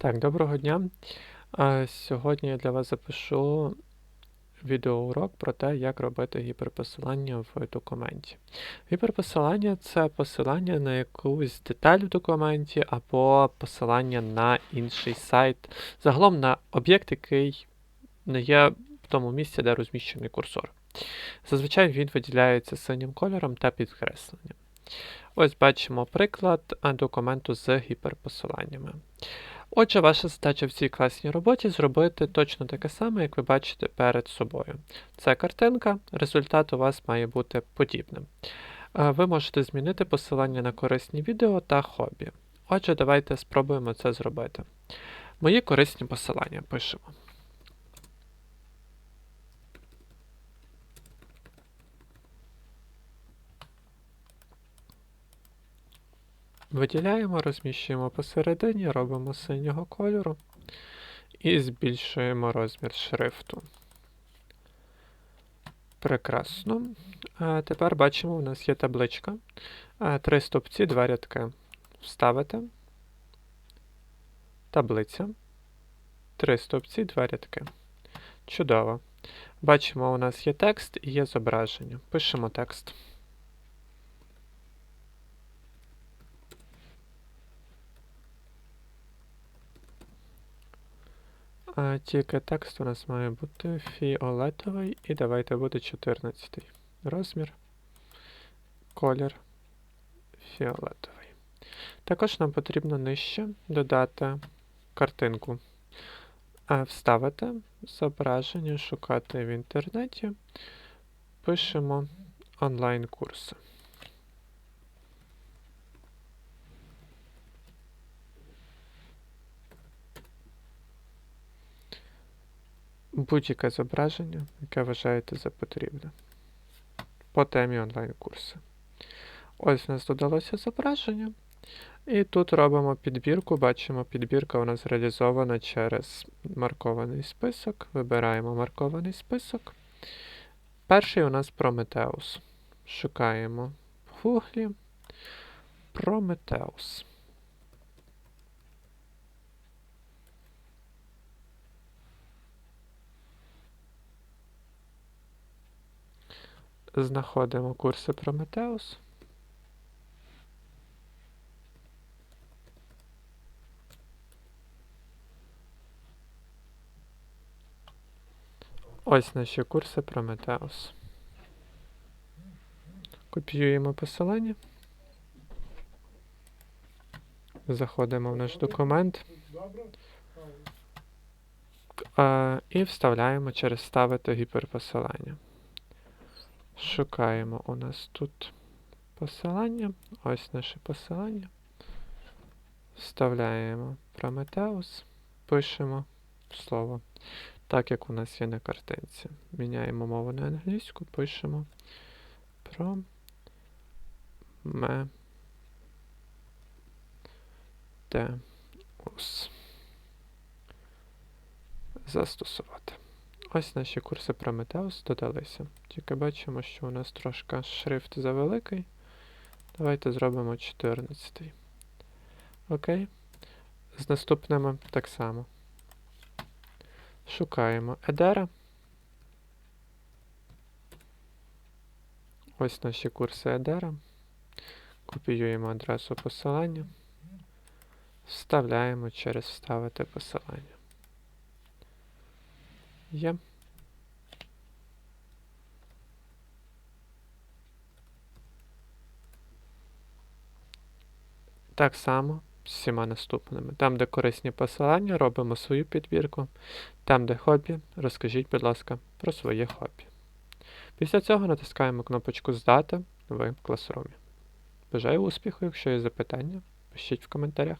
Так, доброго дня. Сьогодні я для вас запишу відеоурок про те, як робити гіперпосилання в документі. Гіперпосилання це посилання на якусь деталь в документі або посилання на інший сайт, загалом на об'єкт, який не є в тому місці, де розміщений курсор. Зазвичай він виділяється синім кольором та підкресленням. Ось бачимо приклад документу з гіперпосиланнями. Отже, ваша задача в цій класній роботі зробити точно таке саме, як ви бачите перед собою. Це картинка, результат у вас має бути подібним. Е, Ви можете змінити посилання на корисні відео та хобі. Отже, давайте спробуємо це зробити. Мої корисні посилання пишемо. Виділяємо, розміщуємо посередині, робимо синього кольору і збільшуємо розмір шрифту. Прекрасно. Тепер бачимо, у нас є табличка. Три стопці, два рядки. Вставити. Таблиця. Три стопці, два рядки. Чудово. Бачимо, у нас є текст і є зображення. Пишемо текст. А, тільки текст у нас має бути фіолетовий і давайте буде 14 розмір, колір фіолетовий. Також нам потрібно нижче додати картинку, вставити зображення, шукати в інтернеті, пишемо онлайн-курси. Будь-яке зображення, яке вважаєте за потрібне. По темі онлайн-курси. Ось у нас додалося зображення. І тут робимо підбірку. Бачимо, підбірка у нас реалізована через маркований список. Вибираємо маркований список. Перший у нас Прометеус. Шукаємо в гуглі Прометеус. Знаходимо курси Прометеус. Ось наші курси Прометеус. Копіюємо посилання. Заходимо в наш документ. І вставляємо через ставити гіперпосилання. Шукаємо у нас тут посилання. Ось наше посилання. Вставляємо Прометеус, пишемо слово. Так як у нас є на картинці. Міняємо мову на англійську, пишемо Прометеус. Застосувати. Ось наші курси Prometheus додалися. Тільки бачимо, що у нас трошки шрифт завеликий. Давайте зробимо 14. Окей. З наступними так само. Шукаємо Едера. Ось наші курси Едера. Копіюємо адресу посилання. Вставляємо через вставити посилання. Є. Так само з всіма наступними. Там, де корисні посилання, робимо свою підбірку. Там, де хобі, розкажіть, будь ласка, про своє хобі. Після цього натискаємо кнопочку Здати в класрумі. Бажаю успіху, якщо є запитання, пишіть в коментарях.